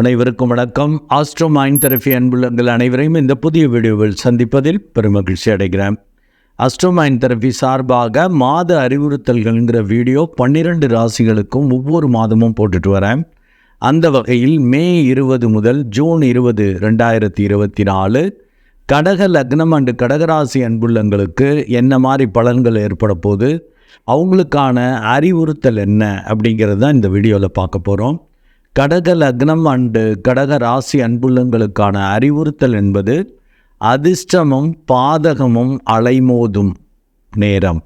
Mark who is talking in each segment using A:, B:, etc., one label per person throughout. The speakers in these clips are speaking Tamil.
A: அனைவருக்கும் வணக்கம். ஆஸ்ட்ரோ மைண்ட் தெரபி அன்புள்ளங்கள் அனைவரையும் இந்த புதிய வீடியோவில் சந்திப்பதில் பெருமகிழ்ச்சி அடைகிறேன். ஆஸ்ட்ரோ மைண்ட் தெரபி சார்பாக மாத அறிவுறுத்தல்கள்ங்கிற வீடியோ பன்னிரண்டு ராசிகளுக்கும் ஒவ்வொரு மாதமும் போட்டுட்டு வரேன். அந்த வகையில் மே இருபது முதல் ஜூன் இருபது ரெண்டாயிரத்தி இருபத்தி நாலு கடக லக்னம் அண்டு கடகராசி அன்புள்ளங்களுக்கு என்ன மாதிரி பலன்கள் ஏற்பட போது அவங்களுக்கான அறிவுறுத்தல் என்ன? அப்படிங்கிறது தான் இந்த வீடியோவில் பார்க்க போகிறோம் கடக லக்னம் அண்டு கடக ராசி அன்புள்ளங்களுக்கான அறிவுறுத்தல் என்பது அதிர்ஷ்டமும் பாதகமும் அலைமோதும் நேரம்.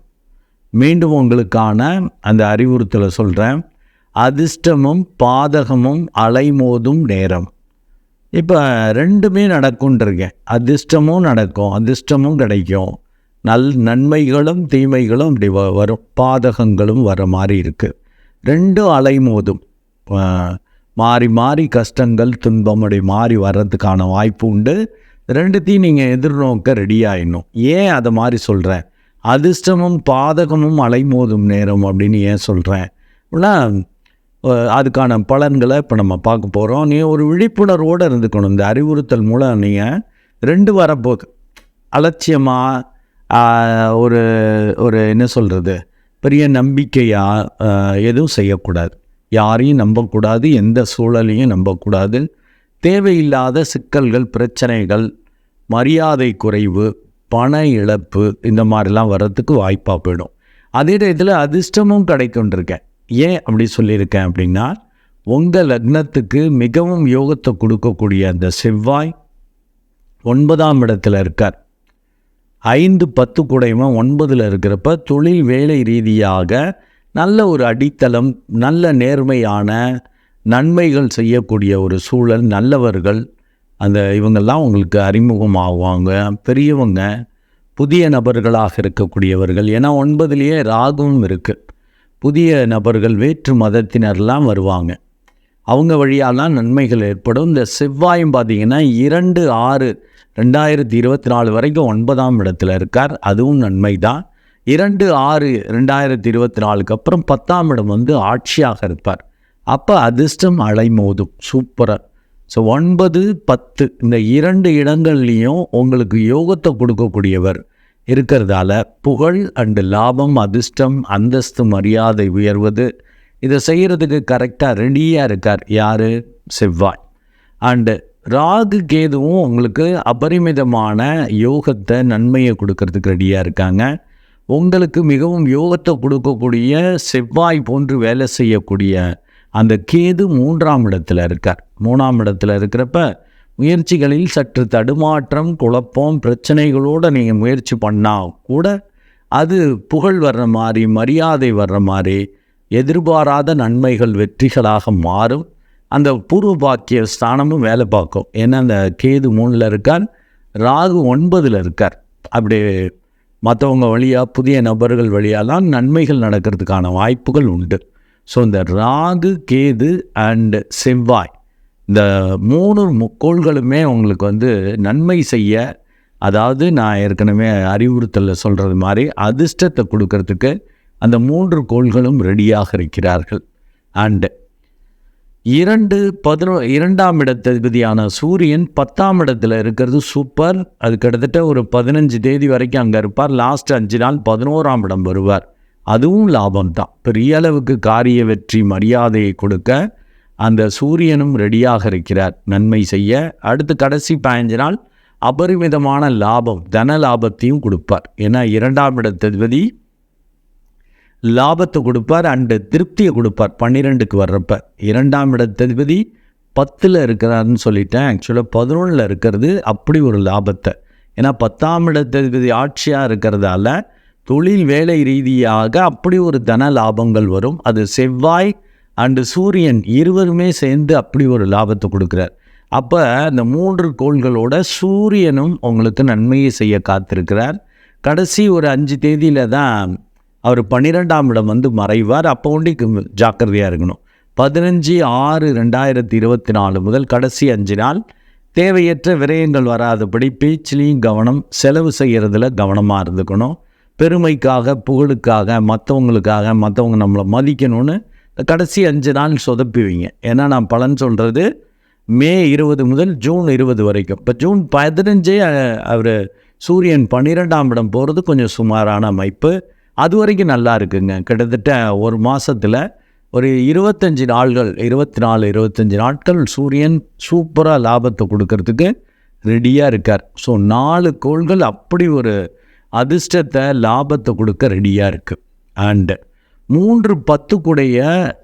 A: மீண்டும் உங்களுக்கான அந்த அறிவுறுத்தலை சொல்கிறேன் அதிர்ஷ்டமும் பாதகமும் அலைமோதும் நேரம். இப்போ ரெண்டுமே நடக்கும்ன்றிருக்கேன். அதிர்ஷ்டமும் நடக்கும் அதிர்ஷ்டமும் கிடைக்கும். நல் நன்மைகளும் தீமைகளும் அப்படி வ வரும் பாதகங்களும் வர மாதிரி இருக்குது ரெண்டும் அலைமோதும். மாறி மாறி கஷ்டங்கள் துன்பம் அப்படி மாறி வர்றதுக்கான வாய்ப்பு உண்டு. ரெண்டுத்தையும் நீங்கள் எதிர்நோக்க ரெடி ஏன் அதை மாதிரி சொல்கிறேன் அதிர்ஷ்டமும் பாதகமும் அலைமோதும் நேரம் அப்படின்னு ஏன் சொல்கிறேன் அஹ் அதுக்கான பலன்களை இப்போ நம்ம பார்க்க போகிறோம் நீ ஒரு விழிப்புணர்வோடு இருந்துக்கணும். இந்த அறிவுறுத்தல் மூலம் நீங்கள் ரெண்டு வரப்போகுது அலட்சியமாக ஒரு ஒரு என்ன சொல்கிறது பெரிய நம்பிக்கையாக எதுவும் செய்யக்கூடாது. யாரையும் நம்பக்கூடாது எந்த சூழலையும் நம்பக்கூடாது. தேவையில்லாத சிக்கல்கள் பிரச்சனைகள் மரியாதை குறைவு பண இழப்பு இந்த மாதிரிலாம் வர்றதுக்கு வாய்ப்பாக போயிடும். அதே டயத்தில் அதிர்ஷ்டமும் கிடைக்கும்ன்றிருக்கேன். ஏன் அப்படி சொல்லியிருக்கேன் அப்படின்னா உங்கள் லக்னத்துக்கு மிகவும் யோகத்தை கொடுக்கக்கூடிய அந்த செவ்வாய் ஒன்பதாம் இடத்துல இருக்கார். ஐந்து பத்து கூடையுமா ஒன்பதில் இருக்கிறப்ப தொழில் வேலை ரீதியாக நல்ல ஒரு அடித்தளம் நல்ல நேர்மையான நன்மைகள் செய்யக்கூடிய ஒரு சூழல் நல்லவர்கள் அந்த இவங்கெல்லாம் உங்களுக்கு அறிமுகமாகுவாங்க பெரியவங்க புதிய நபர்களாக இருக்கக்கூடியவர்கள். ஏன்னா ஒன்பதுலேயே ராகுவும் இருக்குது புதிய நபர்கள் வேற்று மதத்தினர்லாம் வருவாங்க. அவங்க வழியாலாம் நன்மைகள் ஏற்படும். இந்த செவ்வாயும் பார்த்தீங்கன்னா இரண்டு ஆறு ரெண்டாயிரத்தி இருபத்தி நாலு வரைக்கும் ஒன்பதாம் இடத்துல இருக்கார். அதுவும் நன்மை தான் இரண்டு ஆறு ரெண்டாயிரத்தி இருபத்தி நாலுக்கு அப்புறம் பத்தாம் இடம் வந்து ஆட்சியாக இருப்பார். அப்போ அதிர்ஷ்டம் அலைமோதும் சூப்பராக ஸோ ஒன்பது பத்து இந்த இரண்டு இடங்கள்லையும் உங்களுக்கு யோகத்தை கொடுக்கக்கூடியவர் இருக்கிறதால புகழ் அண்டு லாபம் அதிர்ஷ்டம் அந்தஸ்து மரியாதை உயர்வது இதை செய்கிறதுக்கு கரெக்டாக ரெடியாக இருக்கார் யார்? செவ்வாய். அண்டு ராகு கேதுவும் உங்களுக்கு அபரிமிதமான யோகத்தை நன்மையை கொடுக்கறதுக்கு ரெடியாக இருக்காங்க. உங்களுக்கு மிகவும் யோகத்தை கொடுக்கக்கூடிய செவ்வாய் போன்று வேலை செய்யக்கூடிய அந்த கேது மூன்றாம் இடத்துல இருக்கார். மூணாம் இடத்துல இருக்கிறப்ப முயற்சிகளில் சற்று தடுமாற்றம் குழப்பம் பிரச்சனைகளோடு நீங்கள் முயற்சி பண்ணால் கூட அது புகழ் வர்ற மாதிரி மரியாதை வர்ற மாதிரி எதிர்பாராத நன்மைகள் வெற்றிகளாக மாறும். அந்த பூர்வ பாக்கிய ஸ்தானமும் வேலை பார்க்கும். ஏன்னா அந்த கேது மூணில் இருக்கார் ராகு ஒன்பதில் இருக்கார். அப்படி மற்றவங்க வழியாக புதிய நபர்கள் வழியாலாம் நன்மைகள் நடக்கிறதுக்கான வாய்ப்புகள் உண்டு. ஸோ இந்த ராகு கேது அண்டு செவ்வாய் இந்த மூணு முக்கோள்களுமே உங்களுக்கு வந்து நன்மை செய்ய அதாவது நான் ஏற்கனவே அறிவுறுத்தலில் சொல்கிறது மாதிரி அதிர்ஷ்டத்தை கொடுக்கறதுக்கு அந்த மூன்று கோள்களும் ரெடியாக இருக்கிறார்கள். அண்டு இரண்டு பதினோ இரண்டாம் இடத்ததிபதியான சூரியன் பத்தாம் இடத்துல இருக்கிறது. சூப்பர். அது கிட்டத்தட்ட ஒரு பதினஞ்சு தேதி வரைக்கும் அங்கே இருப்பார். லாஸ்ட் அஞ்சு நாள் பதினோராம் இடம் வருவார். அதுவும் லாபம் தான் பெரிய அளவுக்கு காரிய வெற்றி மரியாதையை கொடுக்க அந்த சூரியனும் ரெடியாக இருக்கிறார். நன்மை செய்ய. அடுத்து கடைசி பதினஞ்சு நாள் அபரிமிதமான லாபம் தன லாபத்தையும் கொடுப்பார். ஏன்னா இரண்டாம் இடத்ததிபதி லாபத்தை கொடுப்பார் அண்டு திருப்தியை கொடுப்பார். பன்னிரெண்டுக்கு வர்றப்ப. இரண்டாம் இடத்ததிபதி பத்தில் இருக்கிறாருன்னு சொல்லிட்டேன். ஆக்சுவலாக பதினொன்றில் இருக்கிறது. அப்படி ஒரு லாபத்தை. ஏன்னா பத்தாம் இடத்ததிபதி ஆட்சியாக இருக்கிறதால தொழில் வேலை ரீதியாக அப்படி ஒரு தன லாபங்கள் வரும். அது செவ்வாய் அண்டு சூரியன் இருவருமே சேர்ந்து அப்படி ஒரு லாபத்தை கொடுக்குறார். அப்போ இந்த மூன்று கோள்களோட சூரியனும் உங்களுக்கு நன்மையை செய்ய காத்திருக்கிறார். கடைசி ஒரு அஞ்சு தேதியில் தான் அவர் பன்னிரெண்டாம் இடம் வந்து மறைவார். அப்போ ஒண்டி ஜாக்கிரதையாக இருக்கணும். பதினஞ்சு ஆறு ரெண்டாயிரத்தி இருபத்தி நாலு முதல் கடைசி அஞ்சு நாள் தேவையற்ற விரயங்கள் வராதபடி பேச்சிலையும் கவனம் செலவு செய்கிறதுல கவனமாக இருந்துக்கணும். பெருமைக்காக புகழுக்காக மற்றவங்களுக்காக மற்றவங்க நம்மளை மதிக்கணும்னு கடைசி அஞ்சு நாள் சொதப்பிவிங்க ஏன்னா நான் பலன் சொல்கிறது மே இருபது முதல் ஜூன் இருபது வரைக்கும். இப்போ ஜூன் பதினஞ்சே அவர் சூரியன் பன்னிரெண்டாம் இடம் போகிறது கொஞ்சம் சுமாரான அமைப்பு. அது வரைக்கும் நல்லா இருக்குங்க. கிட்டத்தட்ட ஒரு மாதத்தில் ஒரு இருபத்தஞ்சி நாள்கள் இருபத்தி நாலு இருபத்தஞ்சி நாட்கள் சூரியன் சூப்பராக லாபத்தை கொடுக்கறதுக்கு ரெடியாக இருக்கார். ஸோ நாலு கோள்கள் அப்படி ஒரு அதிர்ஷ்டத்தை லாபத்தை கொடுக்க ரெடியாக இருக்குது அண்டு மூன்று பத்து கூடைய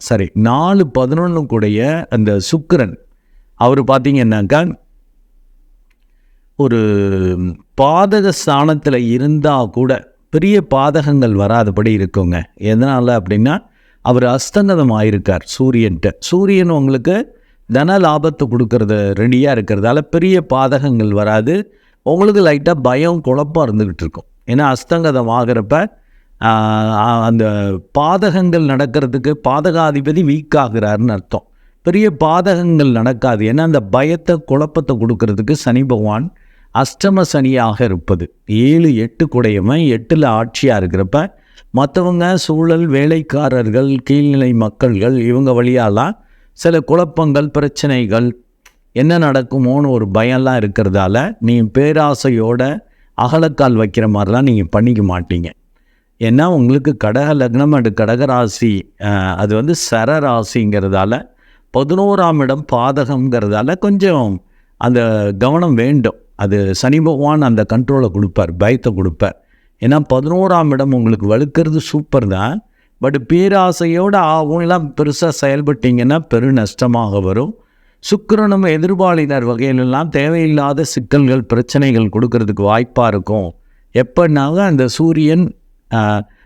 A: சரி நாலு பதினொன்று கூடைய அந்த சுக்கரன் அவர் பார்த்தீங்கன்னாக்கா ஒரு பாதக ஸ்தானத்தில் இருந்தால் கூட பெரிய பாதகங்கள் வராதபடி இருக்குங்க. எதனால் அப்படின்னா அவர் அஸ்தங்கதம் ஆயிருக்கார் சூரியன்ட்ட. சூரியன் உங்களுக்கு தன லாபத்தை கொடுக்கறது ரெடியாக இருக்கிறதால பெரிய பாதகங்கள் வராது. உங்களுக்கு லைட்டாக பயம் குழப்பம் இருந்துக்கிட்டு இருக்கும் ஏன்னா அஸ்தங்கதம் ஆகிறப்ப அந்த பாதகங்கள் நடக்கிறதுக்கு பாதகாதிபதி வீக் ஆகிறாருன்னு அர்த்தம். பெரிய பாதகங்கள் நடக்காது. ஏன்னா அந்த பயத்தை குழப்பத்தை கொடுக்கறதுக்கு சனி பகவான் அஷ்டம சனியாக இருப்பது. ஏழு எட்டு குடையவன் எட்டில் ஆட்சியாக இருக்கிறப்ப மற்றவங்க சூழல் வேலைக்காரர்கள் கீழ்நிலை மக்கள்கள் இவங்க வழியாலாம் சில குழப்பங்கள் பிரச்சனைகள் என்ன நடக்குமோன்னு ஒரு பயம்லாம் இருக்கிறதால நீங்கள் பேராசையோட அகலக்கால் வைக்கிற மாதிரிலாம் நீங்கள் பண்ணிக்க மாட்டீங்க. ஏன்னா உங்களுக்கு கடக லக்னம் அண்டு கடகராசி அது வந்து சரராசிங்கிறதால பதினோராம் இடம் பாதகங்கிறதால கொஞ்சம் அந்த கவனம் வேண்டும். அது சனி பகவான் அந்த கண்ட்ரோலை கொடுப்பார் பயத்தை கொடுப்பார். ஏன்னா பதினோராம் இடம் உங்களுக்கு வலுக்கிறது சூப்பர் தான். பட் பேராசையோடு ஆகும்லாம் பெருசாக செயல்பட்டீங்கன்னா பெரு நஷ்டமாக வரும். சுக்கிரனும் எதிர்பாலினர் வகையிலெல்லாம் தேவையில்லாத சிக்கல்கள் பிரச்சனைகள் கொடுக்கறதுக்கு வாய்ப்பாக இருக்கும். எப்போனாக அந்த சூரியன்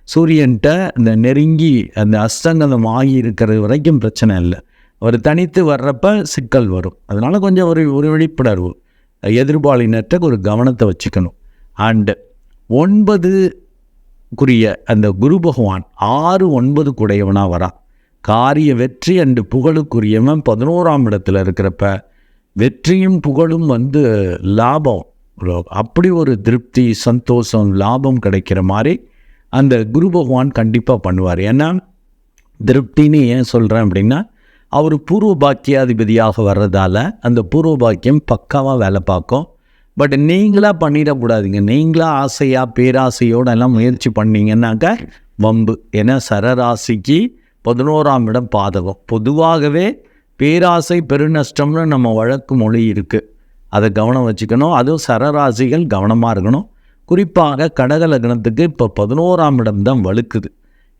A: சூரியன்கிட்ட இந்த அந்த நெருங்கி அந்த அஸ்தங்கதம் ஆகி இருக்கிறது வரைக்கும் பிரச்சனை இல்லை. அவர் தனித்து வர்றப்ப சிக்கல் வரும். அதனால் கொஞ்சம் ஒரு ஒரு விழிப்புணர்வு. எதிர்பாலினர்கிட்ட ஒரு கவனத்தை வச்சுக்கணும். அண்டு ஒன்பது குரிய அந்த குரு பகவான் ஆறு ஒன்பது குடையவனாக வரான் காரிய வெற்றி அண்டு புகழுக்குரியவன் பதினோராம் இடத்துல இருக்கிறப்ப வெற்றியும் புகழும் வந்து லாபம். அப்படி ஒரு திருப்தி சந்தோஷம் லாபம் கிடைக்கிற மாதிரி அந்த குரு பகவான் கண்டிப்பாக பண்ணுவார். ஏன்னா திருப்தின்னு ஏன் சொல்கிறேன் அப்படின்னா அவர் பூர்வ பாக்கியாதிபதியாக வர்றதால அந்த பூர்வ பாக்கியம் பக்காவாக வேலை பார்க்கும். பட் நீங்களாக பண்ணிடக்கூடாதுங்க. நீங்களாக ஆசையாக பேராசையோடு எல்லாம் முயற்சி பண்ணீங்கன்னாக்கா வம்பு. ஏன்னா சரராசிக்கு பதினோராம் இடம் பாதகம். பொதுவாகவே பேராசை பெருநஷ்டம்னு நம்ம வழக்கு மொழி இருக்குது அதை கவனம் வச்சுக்கணும். அதுவும் சரராசிகள் கவனமாக இருக்கணும். குறிப்பாக கடக லக்னத்துக்கு இப்போ பதினோராம் இடம் தான் வலுக்குது.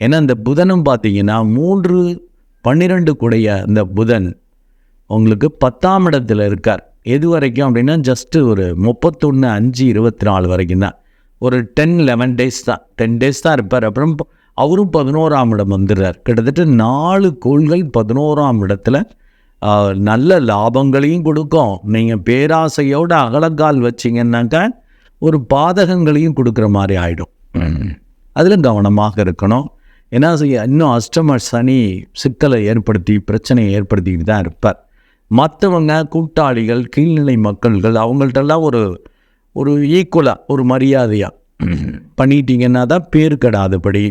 A: ஏன்னா இந்த புதனும் பார்த்தீங்கன்னா மூன்று பன்னிரெண்டு கூடைய இந்த புதன் உங்களுக்கு பத்தாம் இடத்துல இருக்கார். எது வரைக்கும் அப்படின்னா ஜஸ்ட்டு ஒரு முப்பத்தொன்று அஞ்சு இருபத்தி நாலு வரைக்கும் தான். ஒரு டென் லெவன் டேஸ் தான். டென் டேஸ் தான் இருப்பார். அப்புறம் அவரும் பதினோராம் இடம் வந்துடுறார். கிட்டத்தட்ட நாலு கோள்கள் பதினோராம் இடத்துல நல்ல லாபங்களையும் கொடுக்கும். நீங்கள் பேராசையோடு அகலக்கால் வச்சிங்கன்னாக்கா ஒரு பாதகங்களையும் கொடுக்குற மாதிரி ஆகிடும் அதில் கவனமாக இருக்கணும். ஏன்னா செய்ய- இன்னும் அஷ்டம சனி சிக்கலை ஏற்படுத்தி பிரச்சனையை ஏற்படுத்திக்கிட்டு தான் இருப்பார். மற்றவங்க கூட்டாளிகள் கீழ்நிலை மக்கள்கள் அவங்கள்ட்டெல்லாம் ஒரு ஒரு ஈக்குவலாக ஒரு மரியாதையாக பண்ணிட்டீங்கன்னா தான் பேர் கெடாதபடி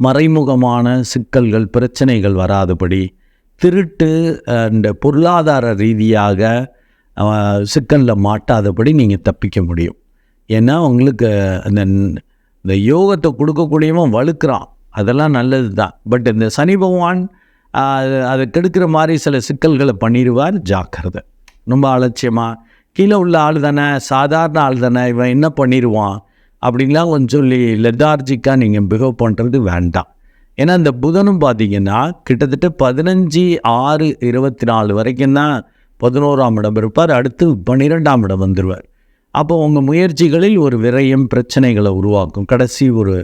A: மறைமுகமான சிக்கல்கள் பிரச்சனைகள் வராதபடி திருட்டு அந்த பொருளாதார ரீதியாக சிக்கலில் மாட்டாதபடி நீங்கள் தப்பிக்க முடியும். ஏன்னா உங்களுக்கு அந்த இந்த யோகத்தை கொடுக்கக்கூடியவன் வழுக்கிறான் அதெல்லாம் நல்லது தான் பட் இந்த சனி பகவான் அதை கெடுக்கிற மாதிரி சில சிக்கல்களை பண்ணிடுவார் ஜாக்கிரதை. ரொம்ப அலட்சியமாக கீழே உள்ள ஆள் தானே சாதாரண ஆள் தானே இவன் என்ன பண்ணிடுவான்? அப்படின்லாம் கொஞ்சம் சொல்லி லெதார்ஜிக்காக நீங்கள் பிஹேவ் பண்ணுறது வேண்டாம். ஏன்னா இந்த புதனும் பார்த்தீங்கன்னா கிட்டத்தட்ட பதினஞ்சு ஆறு இருபத்தி நாலு வரைக்கும் தான் பதினோராம் இடம் இருப்பார். அடுத்து பன்னிரெண்டாம் இடம் வந்துடுவார் அப்போ உங்கள் முயற்சிகளில் ஒரு விரயம் பிரச்சனைகளை உருவாக்கும். கடைசி ஒரு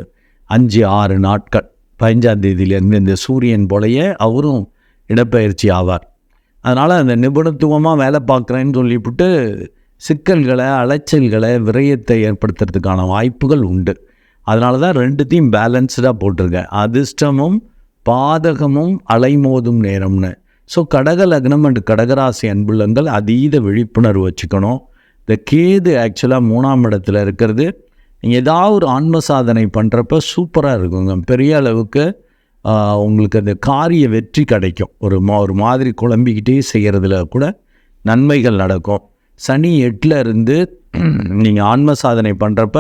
A: அஞ்சு ஆறு நாட்கள் பதினஞ்சாம் தேதியிலேருந்து இந்த சூரியன் போலயே அவரும் இடப்பெயர்ச்சி ஆவார். அதனால் அந்த நிபுணத்துவமாக வேலை பார்க்குறேன்னு சொல்லிவிட்டு சிக்கல்களை அலைச்சல்களை விரயத்தை ஏற்படுத்துறதுக்கான வாய்ப்புகள் உண்டு. அதனால தான் ரெண்டுத்தையும் பேலன்ஸ்டாக போட்டிருக்கேன். அதிர்ஷ்டமும் பாதகமும் அலைமோதும் நேரம்னு. ஸோ கடக லக்னம் அண்டு கடகராசி அன்புள்ளங்கள் அதீத விழிப்புணர்வு வச்சுக்கணும். இந்த கேது ஆக்சுவலாக மூணாம் இடத்துல இருக்கிறது. நீங்கள் ஏதாவது ஒரு ஆன்ம சாதனை பண்ணுறப்ப சூப்பராக இருக்குங்க. பெரிய அளவுக்கு உங்களுக்கு அந்த காரிய வெற்றி கிடைக்கும். ஒரு மா ஒரு மாதிரி குழம்பிக்கிட்டே செய்கிறதுல கூட நன்மைகள் நடக்கும். சனி எட்டில் இருந்து நீங்கள் ஆன்ம சாதனை பண்ணுறப்ப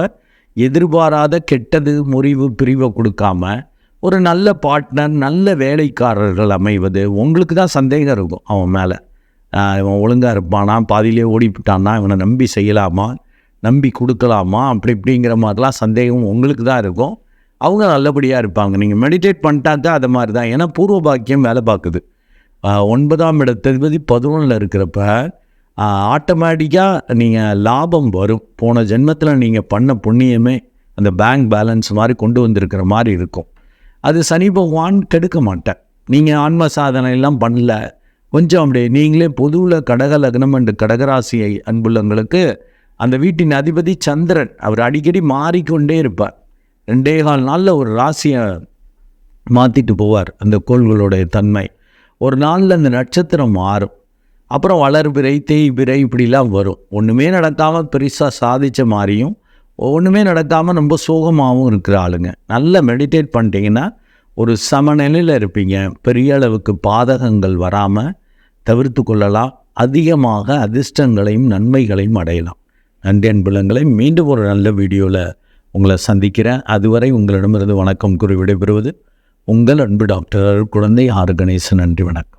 A: எதிர்பாராத கெட்டது முறிவு பிரிவை கொடுக்காம ஒரு நல்ல பார்ட்னர் நல்ல வேலைக்காரர்கள் அமைவது உங்களுக்கு தான் சந்தேகம் இருக்கும் அவன் மேலே. இவன் ஒழுங்காக இருப்பானா? பாதியிலே ஓடிவிட்டான்னா இவனை நம்பி செய்யலாமா? நம்பி கொடுக்கலாமா? அப்படி இப்படிங்கிற மாதிரிலாம் சந்தேகம் உங்களுக்கு தான் இருக்கும். அவங்க நல்லபடியாக இருப்பாங்க. நீங்கள் மெடிடேட் பண்ணிட்டாக்கா அது மாதிரி தான். ஏன்னா பூர்வ பாக்கியம் வேலை பார்க்குது. ஒன்பதாம் இடத்ததிபதி பதினொன்றில் இருக்கிறப்ப ஆட்டோமேட்டிக்காக நீங்கள் லாபம் வரும். போன ஜென்மத்தில் நீங்கள் பண்ண புண்ணியமே அந்த பேங்க் பேலன்ஸ் மாதிரி கொண்டு வந்திருக்கிற மாதிரி இருக்கும். அது சனி பகவான் கெடுக்க மாட்டேன் நீங்கள் ஆன்ம சாதனை எல்லாம் பண்ணல. கொஞ்சம் அப்படியே நீங்களே பொதுவில் கடக லக்னம் அண்டு கடகராசியை அன்புள்ளவங்களுக்கு அந்த வீட்டின் அதிபதி சந்திரன் அவர் அடிக்கடி மாறிக்கொண்டே இருப்பார். ரெண்டே கால் நாளில் ஒரு ராசியை மாற்றிட்டு போவார் அந்த கோள்களுடைய தன்மை. ஒரு நாளில் அந்த நட்சத்திரம் மாறும். அப்புறம் வளர்பிறை தேய்பிறை இப்படிலாம் வரும். ஒன்றுமே நடக்காமல் பெருசாக சாதித்த மாதிரியும் ஒன்றுமே நடக்காமல் ரொம்ப சோகமாகவும் இருக்கிற ஆளுங்க. நல்லா மெடிடேட் பண்ணிட்டீங்கன்னா ஒரு சமநிலையில் இருப்பீங்க. பெரிய அளவுக்கு பாதகங்கள் வராமல் தவிர்த்து கொள்ளலாம். அதிகமாக அதிர்ஷ்டங்களையும் நன்மைகளையும் அடையலாம். நன்றி அன்புலங்களை மீண்டும் ஒரு நல்ல வீடியோவில் உங்களை சந்திக்கிறேன். அதுவரை உங்களிடமிருந்து வணக்கம் கூறி விடைபெறுவது உங்கள் அன்பு டாக்டர் குழந்தை ஆறு கணேசன் நன்றி வணக்கம்.